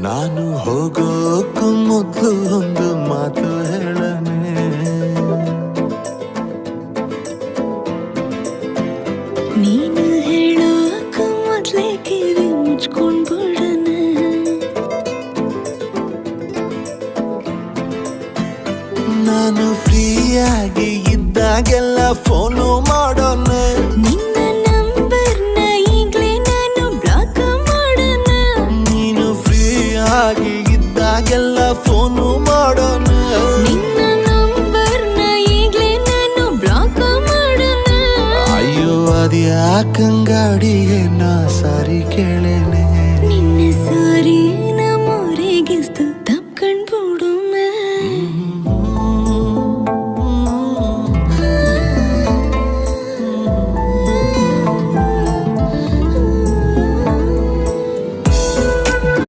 ನಾನು ಹೋಗೋಕ್ಕೂ ಮೊದಲು ಒಂದು ಮಾತು ಹೇಳನೆ. ನೀನು ಹೇಳೋಕ ಮೊದ್ಲೇ ಕಿವಿ ಮುಚ್ಕೊಂಡ್ಬಿಡಣ ನಾನು ಫ್ರೀಯಾಗಿ ಇದ್ದಾಗೆಲ್ಲ ಫೋನು ಮಾಡೋಣ ಹಾಗೆಲ್ಲ ಫೋನು ಮಾಡೋಣ. ನಿನ್ನ ನಂಬರ್ನ ಈಗಲೇ ನಾನು ಬ್ಲಾಕ್ ಅಯ್ಯೋ ನಾ ಸಾರಿ ಕೇಳೇನೆ? ನಿನ್ನ ನಮ್ಮ ಊರಿಗೆ ತಪ್ಕೊಂಡ್ಬೋಣ